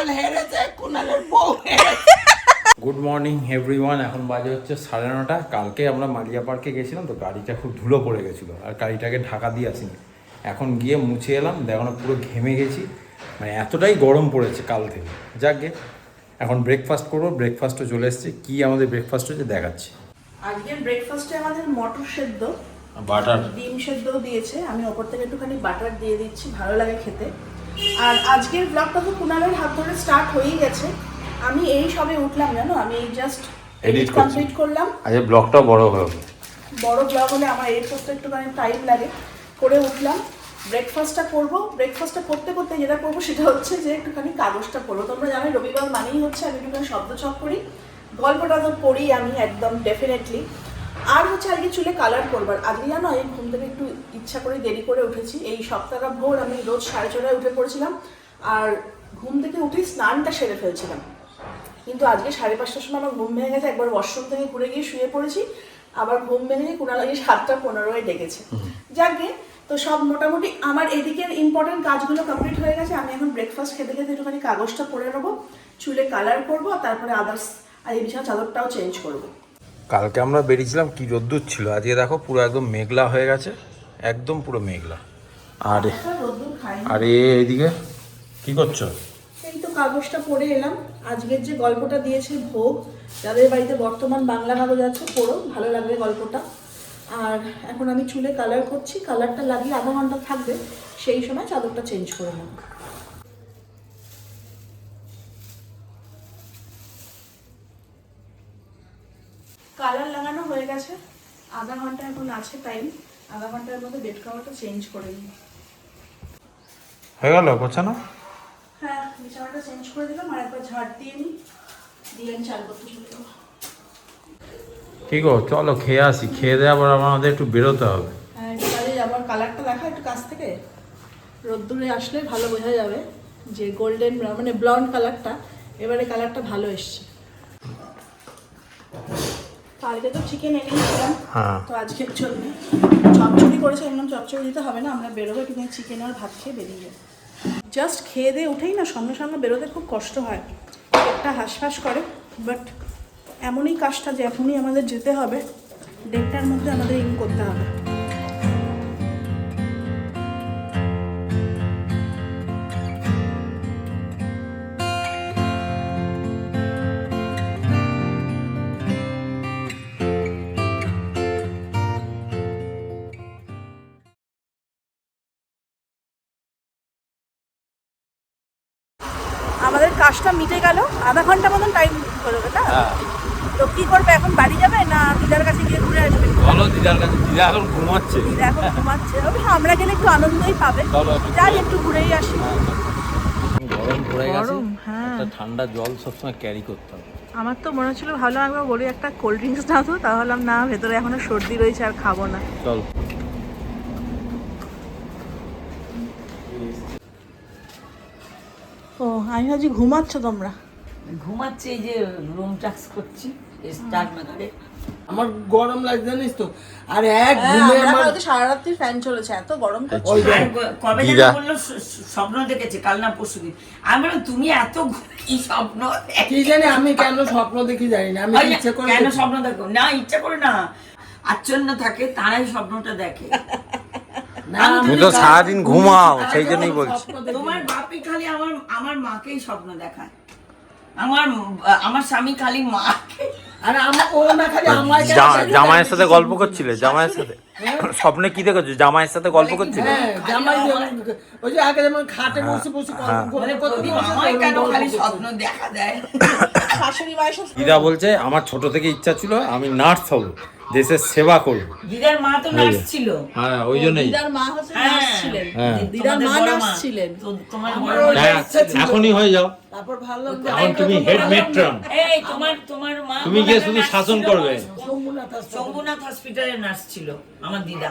কুনাল হেরেছে কুনালের বউ good morning everyone এখন বাজে হচ্ছে সাড়ে নটা। কালকে আমরা মারিয়া পার্কে গেছিলাম তো গাড়িটা খুব ধুলো পড়ে গেছিল আর গাড়িটাকে ঢাকা দিয়ে আসিনি। এখন গিয়ে মুছে এলাম দেখো পুরো ঘেমে গেছি। মানে এতটাই গরম পড়েছে কাল থেকে। যাক গে এখন ব্রেকফাস্ট করব ব্রেকফাস্টও চলে এসেছে। কী আমাদের ব্রেকফাস্ট হচ্ছে দেখাচ্ছি। আজকের ব্রেকফাস্টে আমাদের মটর সেদ্ধ বাটার। ডিম সেদ্ধ দিয়েছে। আমি ওপর থেকে একটুখানি বাটার দিয়ে দিচ্ছি ভালো লাগে খেতে। আর আজকের ব্লগটা তো কুনালের হাত ধরে স্টার্ট হয়েই গেছে। আমি এই সবে উঠলাম জানো? আমি এই জাস্ট এডিট কমপ্লিট করলাম। আজকে ব্লগটাও বড় হবে বড় ব্লগ হলে আমার এডিট করতে একটুখানি টাইম লাগে। করে উঠলাম। ব্রেকফাস্টটা করব। ব্রেকফাস্টটা করতে করতে যেটা করব সেটা হচ্ছে যে একটুখানি কাগজটা পড়ব। তোমরা জানো রবিবার মানেই হচ্ছে আমি একটুখানি শব্দ চক করি। গল্পটা তো পড়ি আমি একদম ডেফিনেটলি আর হচ্ছে আজকে চুলে কালার করবার। আজকে জানো এই ঘুম থেকে একটু ইচ্ছা করে দেরি করে উঠেছি। এই সপ্তাহটা ভোর আমি রোজ সাড়ে ছটায় উঠে পড়েছিলাম আর ঘুম থেকে উঠেই স্নানটা সেরে ফেলছিলাম। কিন্তু আজকে সাড়ে পাঁচটার সময় আমার ঘুম ভেঙে গেছে একবার ওয়াশরুম থেকে ঘুরে গিয়ে শুয়ে পড়েছি আবার ঘুম ভেঙে গিয়ে কুণাল আগে সাতটা পনেরোয় ডেকেছে। যাকে তো সব মোটামুটি আমার এদিকের ইম্পর্টেন্ট কাজগুলো কমপ্লিট হয়ে গেছে আমি এখন ব্রেকফাস্ট খেতে খেতে একটুখানি কাগজটা পরে নেব চুলে কালার করব তারপরে আদার্স আর এই বিছানা চাদরটাও চেঞ্জ করব। কালকে আমরা বেরিয়েছিলাম কি রোদ্দুর ছিল। আজকে দেখো পুরো একদম মেঘলা হয়ে গেছে, একদম পুরো মেঘলা। আর আর, এইদিকে কি করছ? এই তো কাগজটা পড়ে এলাম। আজকের যে গল্পটা দিয়েছে ভোগ, যাদের বাড়িতে বর্তমান বাংলা কাগজ আছে, পড়ো, ভালো লাগবে গল্পটা। আর এখন আমি চুলে কালার করছি কালারটা লাগিয়ে আধা ঘণ্টা থাকবে, সেই সময় চাদরটা চেঞ্জ করে নেব। কালার লাগানো হয়ে গেছে। আধা ঘণ্টা এখন আছে টাইম আধা ঘণ্টার মধ্যে বেড কাভারটা চেঞ্জ করে নিই। হয়ে গেল গোছানো? হ্যাঁ বিছানাটা চেঞ্জ করে দিলাম আর একবার ঝাড় দিয়ে নিই দিয়ে আমি চাল করতে চলে যাব। কি গো চলো খেয়ে আসি খেয়ে দেওয়ার পর আমাদের একটু বেরোতে হবে। হ্যাঁ কাজে যাব কালারটা দেখা একটু কাছ থেকে। রোদ্দুরে আসলে ভালো বোঝা যাবে যে গোল্ডেন মানে ব্লন্ড কালারটা এবারে কালারটা ভালো এসছে। কালকে তো চিকেন এনেছিলাম হ্যাঁ। তো আজকের জন্য চচ্চড়ি করেছে একদম চচ্চড়ি দিতে হবে না আমরা বেরোবো কিন্তু চিকেন আর ভাত খেয়ে বেরিয়ে যাব। জাস্ট খেয়ে দিয়ে উঠেই না সঙ্গে সঙ্গে বেরোতে খুব কষ্ট হয়। একটা হাঁসফাঁস করে বাট এমনই কাজটা যে এখনই আমাদের যেতে হবে। ডেটটার মধ্যে আমাদের ইন করতে হবে। আমাদের কাজটা মিটে গেল। আধা ঘণ্টা মতন টাইম হলো না? তো কি করবে এখন বাড়ি যাবে না দিদার কাছে গিয়ে ঘুরে আসবে? চলো দিদার কাছে দিদা এখন ঘুমাচ্ছে। দিদা এখন ঘুমাচ্ছে। অবশ্য আমরা গেলে একটু আনন্দই পাবে। চলো, যাই একটু ঘুরেই আসি। গরম পড়ে গেছে। গরম, হ্যাঁ। একটা ঠান্ডা জল সবসময় ক্যারি করতে হবে। আমার তো মনে হচ্ছিল ভাবলাম একবার বলি একটা কোল্ড ড্রিঙ্কস না তো তাহলে না ভেতরে এখনও সর্দি রয়েছে আর খাব না। চল। ও আমি ভাবছি ঘুমাচ্ছ তোমরা। ঘুমাচ্ছে এই যে রুম টাক্স করছি মেকারে আমার গরম লাগছে জানিস তো? আর এক ঘুমে আমার সারা রাত্রি ফ্যান চলেছে এত গরম কবে যেন বলল স্বপ্ন দেখেছে কাল না পরশু দিন। আমি বললাম তুমি এত কি স্বপ্ন কি জানি আমি কেন স্বপ্ন দেখি জানি না আমি ইচ্ছে করে কেন স্বপ্ন দেখো? না ইচ্ছা করে না। আচ্ছন্ন থাকে তারাই স্বপ্নটা দেখে। তুমি তো সারাদিন ঘুমাও সেই জন্যই বলছি। তোমার বাপি খালি আমার আমার মাকেই স্বপ্ন দেখায়। আমার আমার স্বামী খালি মাকে। আর আমার ও না খালি আমার কেন জা- দেখি? জামাইয়ের সাথে গল্প করছিলে? জামাইয়ের সাথে? স্বপ্নে কি দেখেছ? জামাইয়ের সাথে গল্প করছিলে? হ্যাঁ জামাই ওই যে আগে যেমন খাটে বসে বসে গল্প হ্যাঁ। বলে করতে প্রতি বসে মামাই কেন খালি স্বপ্ন দেখা দেয়? শাশুড়ি মায়ের সাথে দিদা বলছে আমার ছোট থেকে ইচ্ছা ছিল আমি নার্স হব। দেশের সেবা করব দিদার মা তো নার্স ছিল হ্যাঁ ওই জন্যই। দিদার মা হচ্ছে হ্যাঁ। নার্স ছিলেন হ্যাঁ। দিদার মা নার্স ছিলেন তোমার হ্যাঁ। এখনই হয়ে যাও। তারপর যে এখন তুমি হেড মেট্রন এই তোমার তোমার মা তুমি গিয়ে শুধু শাসন করবে। শম্ভুনাথ হসপিটালে নার্স ছিল আমার দিদা।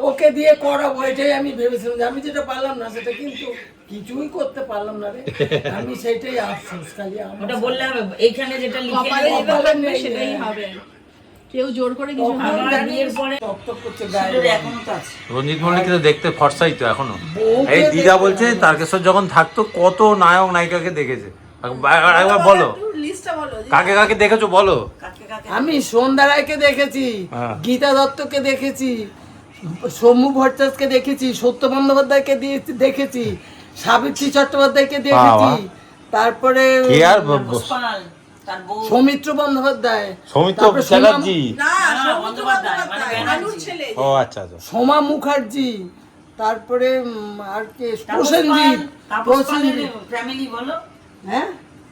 ওকে দিয়ে করাবো এটাই আমি ভেবেছিলাম যে আমি যেটা পারলাম না সেটা কিন্তু কিছুই করতে পারলাম না রে। আমি সেটাই আফসোস খালি ওটা বললে হবে এইখানে যেটা লিখে সেটাই হ্যাঁ। হবে। কেউ জোর করে কিছু রঞ্জিত মল্লিক তো দেখতে ফর্সাই তো এখনও। এই দিদা বলছে তারকেশ্বর যখন থাকতো কত নায়ক নায়িকাকে দেখেছে। একবার বলো। লিস্টটা বলো যে- কাকে কাকে দেখেছ বলো। আমি সন্ধ্যা রায়কে দেখেছি হ্যাঁ। গীতা দত্তকে দেখেছি সৌম্য ভট্টাচার্যকে দেখেছি সত্য বন্দ্যোপাধ্যায়কে দিয়ে- দেখেছি সাবিত্রী চট্টোপাধ্যায়কে দেখেছি। তারপরে সৌমিত্র বন্দ্যোপাধ্যায়। সৌমিত্র চ্যাটার্জি। মানে ও আচ্ছা আচ্ছা। সোমা মুখার্জি তারপরে আর কে? তাপস প্রসেনজিৎ ফ্যামিলি বলো। হ্যাঁ?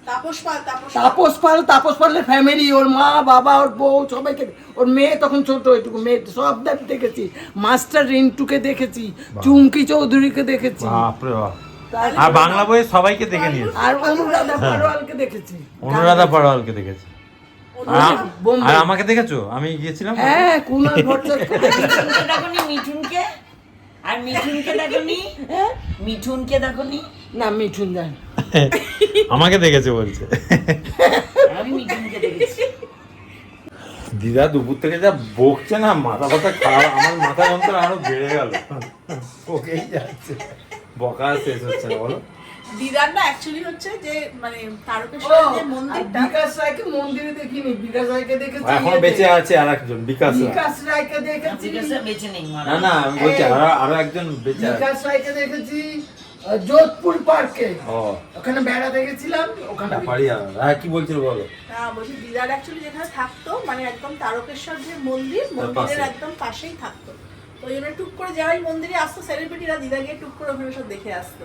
তাপস পাল তাপস পাল। তাপস পাল তাপস পালের ফ্যামিলি ওর মা বাবা ওর বউ সবাইকে ওর মেয়ে তখন ছোট ওইটুকু মেয়ে সব দেখেছি। মাস্টার রিন্টুকে দেখেছি চুমকি চৌধুরীকে দেখেছি। বাপরে বাপ। আর বাংলা বইয়ে সবাইকে দেখে নিয়েছে। আর অনুরাধা পারোয়ালকে দেখেছি। অনুরাধা দেখেছি। আর আমাকে দেখেছ? আমি গিয়েছিলাম। হ্যাঁ কুনাল ভট্টাচার্যকে দেখেছি মিঠুনকে মিঠুনকে? আর মিঠুনকে দেখনি? হ্যাঁ? মিঠুনকে দেখনি? না মিঠুন জানি। আমাকে দেখেছে বলছে। আমি মিঠুনকে দেখেছি। দিদা দুপুর থেকে যা বকছে না মাথা কথা খারাপ আমার মাথা যন্ত্রণা আরও বেড়ে গেল। ওকেই যাচ্ছে। বকা শেষ হচ্ছে না বলো। দিদার না অ্যাকচুয়ালি হচ্ছে যে মানে তারকেশ্বরের যে মন্দিরটা বিকাশ রায়কে মন্দিরে দেখিনি। বিকাশ রায়কে দেখেছি এখন বেঁচে আছে আর একজন বিকাশ রায়। বিকাশ রায়কে দেখেছি। বিকাশে বেঁচে নেই না না আমি বলছি আরও আরও একজন বেঁচে আছে। বিকাশ রায়কে দেখেছি যোধপুর পার্কে। ওখানে বেড়াতে গেছিলাম ওখানে হ্যাঁ কি বলছিল বলো। না বলছি দিদার অ্যাকচুয়ালি যেখানে থাকতো মানে একদম তারকেশ্বর যে মন্দির মন্দিরের একদম পাশেই থাকতো। তো ওই জন্য টুক করে যাওয়াই মন্দিরে আসতো সেলিব্রিটিরা দিদা গিয়ে টুক করে ওখানে সব দেখে আসতো।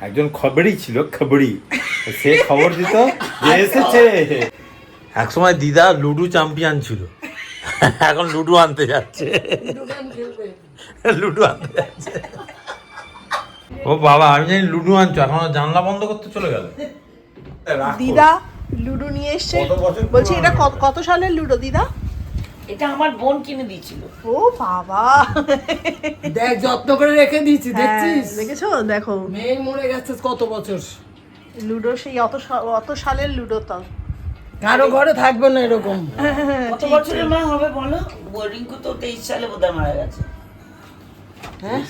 একজন খবরই ছিল খবরই। সে খবর দিত যে এসেছে। এক সময় দিদা লুডু চ্যাম্পিয়ন ছিল। এখন লুডু আনতে যাচ্ছে। লুডু আনতে যাচ্ছে। ও বাবা আমি জানি লুডু আনছো এখন জানলা বন্ধ করতে চলে গেল। দিদা লুডো নিয়ে এসছে। বলছি এটা কত- কত সালের লুডো দিদা? এটা আমার বোন কিনে দিয়েছিল। ও বাবা। দেখ যত্ন করে রেখে দিয়েছি হ্যাঁ, দেখছিস? দেখেছ? দেখো। মেয়ে মরে গেছে কত বছর? লুডো সেই অত অত সালের লুডো তো। কারও ঘরে থাকবে না এরকম। কত বছরের মা হবে বলো? রিঙ্কু তো তেইশ সালে বোধহয় মারা গেছে। হ্যাঁ?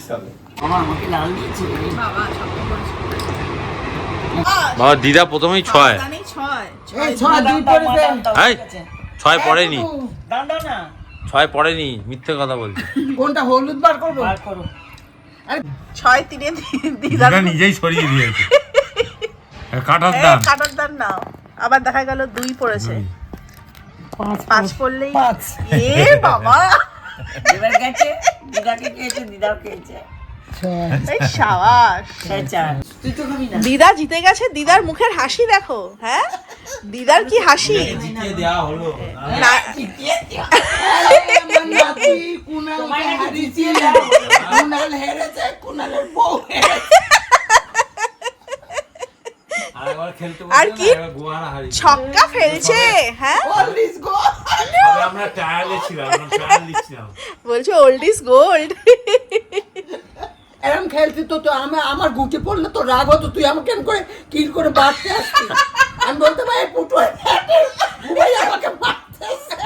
মামা আমাকে লাল দিয়েছে বাবা দিদা প্রথমেই ছয়। জানি ছয়। ছয় দুই এই, ছয় পড়েনি। দাও না। ছয় পড়েনি মিথ্যে কথা বলছি। কোনটা হলুদ বার করব? বার করো। ছয় তিনে দি- দিদার নিজেই সরিয়ে দিয়েছে। কাটার এই, কাটার দান নাও। আবার দেখা গেল দুই পড়েছে। পাঁচ পড়লেই পাঁচ। এ বাবা। এবার গেছে দিদাকে খেয়েছে দিদাও খেয়েছে। এই সাবাস। ছয় চার। তুই তো খাবি না। দিদা জিতে গেছে দিদার মুখের হাসি দেখো হ্যাঁ? দিদার কি হাসি? আমার আর কি? ছক্কা ফেলছে হ্যাঁ? আমরা ছিলাম আমরা বলছে ওল্ড ইজ গোল্ড এরম খেলছি তো তো আমি আমার গুটে পড়লে তো রাগ হতো তুই আমাকে কেন করে কিল করে বাড়তে আসছি আমি বলতে ভাই পুটু ভাই আমাকে মারতে আসছে।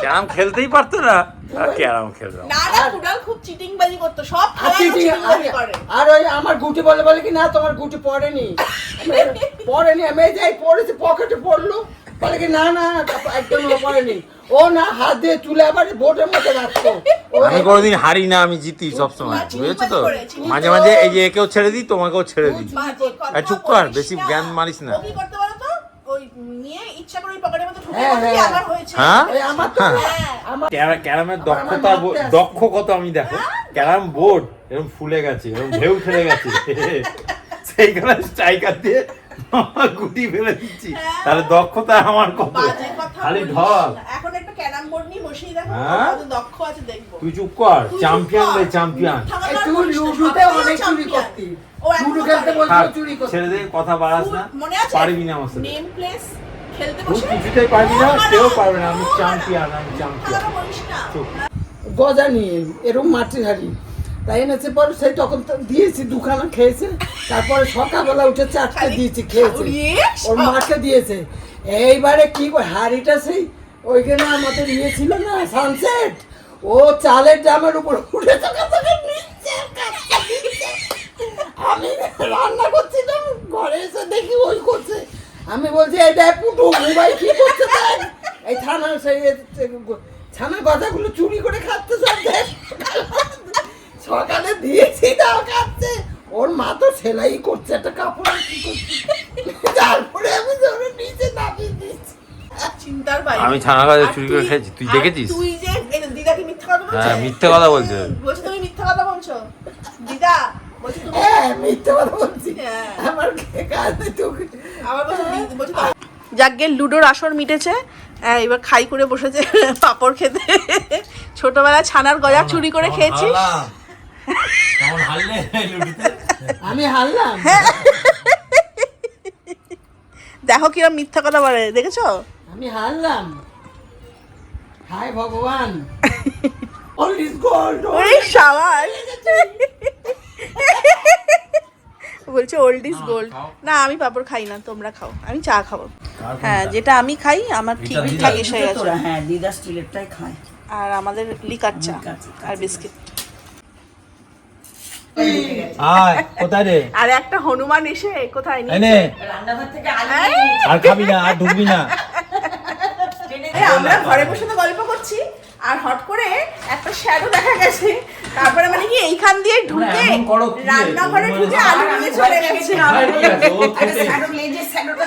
ক্যারাম খেলতেই পারতো না। আর ক্যারাম খেলতাম। না না কুড়াল খুব চিটিং করতো। সব খেলায় চিঠি- করে। আর ওই আমার গুটি বলে বলে কি না তোমার গুটি পড়েনি। আমি- পড়েনি আমি এই যাই পড়েছি পকেটে পড়ল। বলে কি না না একদম পড়েনি। ও না হাত দিয়ে তুলে আবার বোর্ডের মধ্যে রাখতো। আমি কোনোদিন হারি না আমি জিতি সবসময়। বুঝেছ তো? মাঝে মাঝে এই যে একেও ছেড়ে দিই তোমাকেও ছেড়ে দিই। চুপ কর, বেশি জ্ঞান মারিস না। ও কি করতে পারো তো ওই নিয়ে ইচ্ছা করে ওই পকেটের মধ্যে ঢুকে হ্যাঁ, বলে কি হ্যাঁ। আমার হয়েছে। হ্যাঁ? আমার তো হ্যাঁ। আমার ক্যারামের দক্ষতা। দক্ষ কত আমি দেখো। ক্যারাম বোর্ড এরকম ফুলে গেছে এরকম ঢেউ খেলে গেছে। সেইখানে স্ট্রাইকার দিয়ে আমার গুটি ফেলে দিচ্ছি। তাহলে দক্ষতা আমার কত? খালি বলিস। ঢল। এখন একটা ক্যারাম বোর্ড নিয়ে বসেই দেখো? কত দক্ষ আছে দেখব। তুই চুপ কর চ্যাম্পিয়ন। রে চ্যাম্পিয়ন। কথা তুই লুডুতে অনেক চুরি করতি। লুডু খেলতে করে। চুরি করতি। ছেড়ে দে কথা বাড়াস না। পারবি না আমার সাথে। Name place? খেলতে তুই বসে? কিছুতেই পারবি না ও পারবে না আমি চ্যাম্পিয়ন আমি চ্যাম্পিয়ন কথা বলিস না। চুপ। গজা নিয়ে এরকম মাটির হাড়ি তাই এনেছে পরে সেই তখন তো দিয়েছি দুখানা খেয়েছে তারপরে সকালবেলা উঠে চারটে দিয়েছি খেয়েছে। ওর। মাকে দিয়েছে। এইবারে কি হাড়িটা সেই ওইখানে আমাদের ইয়ে ছিল না সানসেট ও চালের জামের উপর উঠে। আমি রান্না করছিলাম ঘরে এসে দেখি ওই করছে। আমি বলছি এটা পুটু মোবাইল কি করছে এই ছানা সেই ছানা গজাগুলো চুরি করে খাচ্ছে সব সকালে দিয়েছি তাও খাচ্ছে। ওর মা তো সেলাই করছে একটা কাপড় আর কি করছে। তারপরে আমি ধরে নিচে নামিয়ে দিয়েছি। চিন্তার বাইরে। আমি ছানা আর চুরি করে তুই- খেয়েছি। তুই দেখেছিস? তুই যে দিদাকে মিথ্যা কথা বলছো হ্যাঁ, মিথ্যে কথা বলছে। বলছি তুমি মিথ্যা কথা বলছো? দিদা বলছি তুমি হ্যাঁ মিথ্যে কথা বলছি। হ্যাঁ। আমার কাছে তোকে যাকে লুডোর আসর মিটেছে এবার খাই করে বসেছে পাপড় খেতে। ছোটবেলায় ছানার গজা চুরি করে খেয়েছিস? লুডুতে? আমি হারলাম। দেখো কিরম মিথ্যা কথা বলে দেখেছ? আমি হারলাম। হায় ভগবান। অল ইজ গোল্ড ওরে সাবাস। বলছে ওল্ড ইজ গোল্ড না আমি পাপড় খাই না তোমরা খাও। আমি চা খাব। হ্যাঁ যেটা আমি খাই আমার ঠিক ঠিক এসে গেছে। হ্যাঁ দিদা স্টিলেরটাই খায়। আর আমাদের লিকার চা আর বিস্কিট। আয় কোথায় রে? আর একটা হনুমান এসে কোথায় নিয়ে রান্নাঘর থেকে আর খাবি না আর ঢুকবি না। আমরা ঘরে বসে তো গল্প করছি আর হট করে একটা শ্যাডো দেখা গেছে তারপরে মানে কি এইখান দিয়ে ঢুকে? রান্নাঘরে ঢুকে আলু নিয়ে চলে গেছে।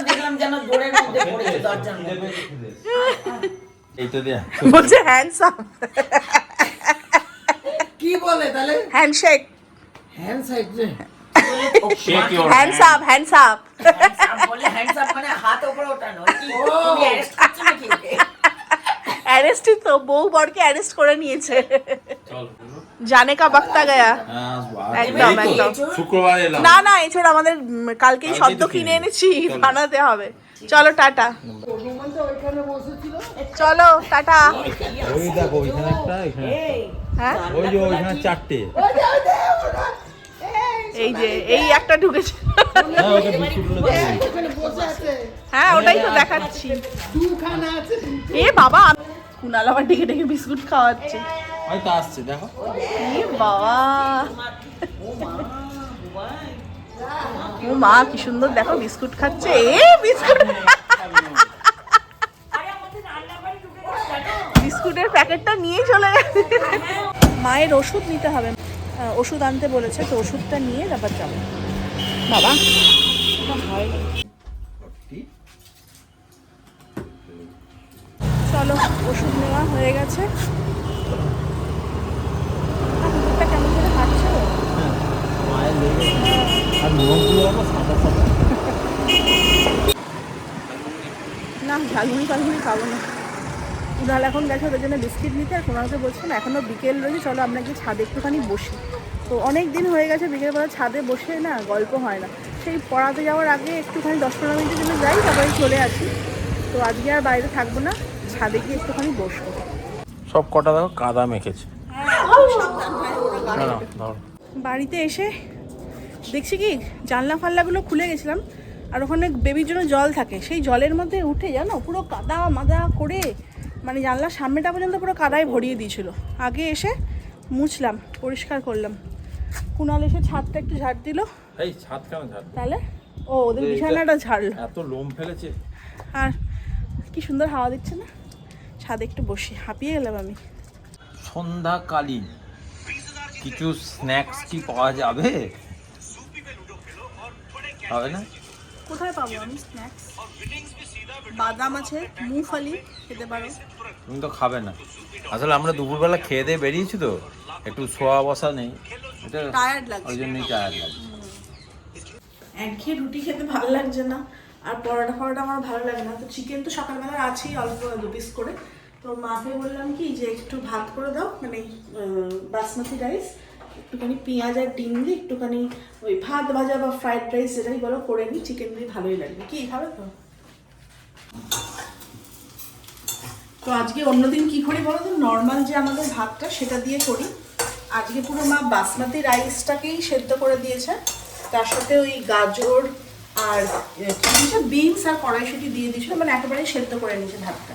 দেখলাম যেন দৌড়ের মধ্যে দরজার এই তো দিয়া। বলছে হ্যান্ডসাম কি বলে তাহলে? হ্যান্ডশেক হ্যান্ড সাইড রে Shake your hands up hands up Hands বলে hands up মানে হাত উপরে ওঠানো। কি? তুমি arrest করছ নাকি? অ্যারেস্টই তো বউ বরকে অ্যারেস্ট করে নিয়েছে। চল। জানে কা বক্তা গয়া হ্যাঁ, একদম, একদম। শুক্রবার এলাম। না না এছাড়া আমাদের কালকেই সদ্য কিনে এনেছি বানাতে হবে। চলো টাটা। চলো টাটা। ওই দেখো ওইখানে একটা এখানে হ্যাঁ? ওই যে ওইখানে চারটে। এই যে এই একটা ঢুকেছে। হ্যাঁ হ্যাঁ ওটাই তো দেখাচ্ছি। দুখানা আছে। দুটো। এ বাবা কুনাল আবার ডেকে ডেকে বিস্কুট খাওয়াচ্ছে। হয়তো আসছে দেখো। বাবা। ও মা কি সুন্দর দেখো বিস্কুট খাচ্ছে। এ বিস্কুট। বিস্কুটের প্যাকেটটা নিয়ে চলে গেছে। মায়ের ওষুধ নিতে হবে। ওষুধ আনতে বলেছে তো ওষুধটা নিয়ে তারপর যাব। বাবা হয় চলো, ওষুধ নেওয়া হয়ে গেছে। সাদা না, ঝালমুড়ি ফালমুড়ি খাব না। উনাল এখন গেছে ওদের জন্য বিস্কিট নিতে, আর কোনালকে বলছে, না এখনও বিকেল রয়েছে, চলো আমরা গিয়ে ছাদে একটুখানি বসি। তো অনেক দিন হয়ে গেছে, বিকেলবেলা ছাদে বসে না গল্প হয় না। সেই পড়াতে যাওয়ার আগে একটুখানি দশ পনেরো মিনিটের জন্য যাই, তারপরে চলে আসি। তো আজকে আর বাইরে থাকব না। ছাদে গিয়ে একটুখানি বসবো। সব কটা দেখো কাদা মেখেছে। বাড়িতে এসে দেখছি কি জানলা ফাল্লাগুলো খুলে গেছিলাম আর ওখানে বেবির জন্য জল থাকে। সেই জলের মধ্যে উঠে জানো পুরো কাদা মাদা করে মানে জানলার সামনেটা পর্যন্ত পুরো কাদায় ভরিয়ে দিয়েছিল। আগে এসে মুছলাম পরিষ্কার করলাম। কুণাল এসে ছাদটা একটু ঝাড় দিল। এই ছাদ কেন ছাদ তাহলে? ও ওদের বিছানাটা ঝাড়লো। এত লোম ফেলেছে। আর কি সুন্দর হাওয়া দিচ্ছে না? ছাদে একটু বসি হাঁপিয়ে গেলাম আমি। সন্ধ্যাকালীন। কিছু স্ন্যাক্স কি পাওয়া যাবে? হবে না? কোথায় পাবো আমি স্ন্যাক্স বাদাম আছে মুফালি খেতে পারো। তুমি তো খাবে না। আসলে আমরা দুপুরবেলা খেয়ে দিয়ে বেরিয়েছি তো। একটু শোয়া বসা নেই। এটা Tired লাগছে। ওই জন্যই টায়ার্ড লাগছে। একঘেয়ে রুটি খেতে ভালো লাগছে না। আর পরোটা ফরোটা আমার ভালো লাগে না। তো চিকেন তো সকালবেলা আছেই অল্প দু পিস করে। তো মাকে বললাম কি যে একটু ভাত করে দাও মানে বাসমতি রাইস একটুখানি পেঁয়াজ আর ডিম দিয়ে একটুখানি ওই ভাত ভাজা বা ফ্রাইড রাইস যেটাই বলো করে নিই চিকেন দিয়ে ভালোই লাগবে। কি, খাবে তো? তো আজকে অন্যদিন কি করি বলো তো? নর্মাল যে আমাদের ভাতটা সেটা দিয়ে করি। আজকে পুরো মা বাসমতি রাইসটাকেই সেদ্ধ করে দিয়েছে। তার সাথে ওই গাজর আর বিনস আর কড়াইশুটি দিয়ে দিয়েছিল। মানে একেবারেই সেদ্ধ করে নিয়েছে ভাতটা।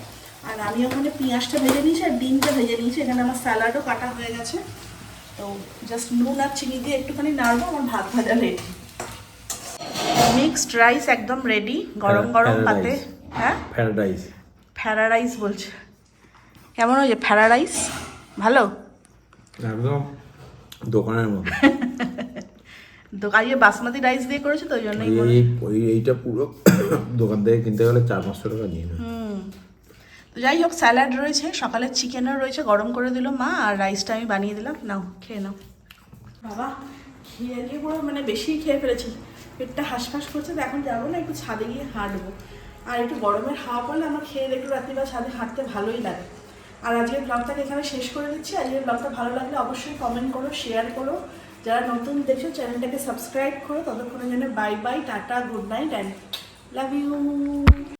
আর আমি ওখানে পেঁয়াজটা ভেজে নিয়েছি আর ডিমটা ভেজে নিয়েছি। এখানে আমার স্যালাডও কাটা হয়ে গেছে। তো জাস্ট নুন আর চিনি দিয়ে একটুখানি নাড়বো আমার ভাত ভাজা রেডি মিক্সড রাইস একদম রেডি গরম গরম পাতে। হ্যাঁ? ফ্যারা রাইস বলছে। কেমন হয়েছে? ফ্যারা রাইস ভালো? একদম দোকানের মতো। দোকানে বাসমতি রাইস দিয়ে করেছে তো ওই জন্যই এইটা পুরো দোকান থেকে কিনতে গেলে চার পাঁচশো টাকা নিয়ে নেয় যাই হোক স্যালাড রয়েছে, সকালের চিকেনও রয়েছে, গরম করে দিল মা, আর রাইসটা আমি বানিয়ে দিলাম। নাও, খেয়ে নাও। বাবা, খেয়ে গিয়ে পুরো মানে বেশি খেয়ে ফেলেছি। পেটটা হাঁসফাঁস করছে, তো এখন যাব না, একটু ছাদে গিয়ে হাঁটবো। আর একটু গরমের হাওয়া পড়লে আমার খেয়ে একটু রাত্রিবেলা ছাদে হাঁটতে ভালোই লাগে। আর আজকের ব্লগটাকে এখানে শেষ করে দিচ্ছি? আজকের ব্লগটা ভালো লাগলে অবশ্যই কমেন্ট করো শেয়ার করো। যারা নতুন দেখছ, চ্যানেলটাকে সাবস্ক্রাইব করো। ততক্ষণের জন্য bye bye tata good night and love you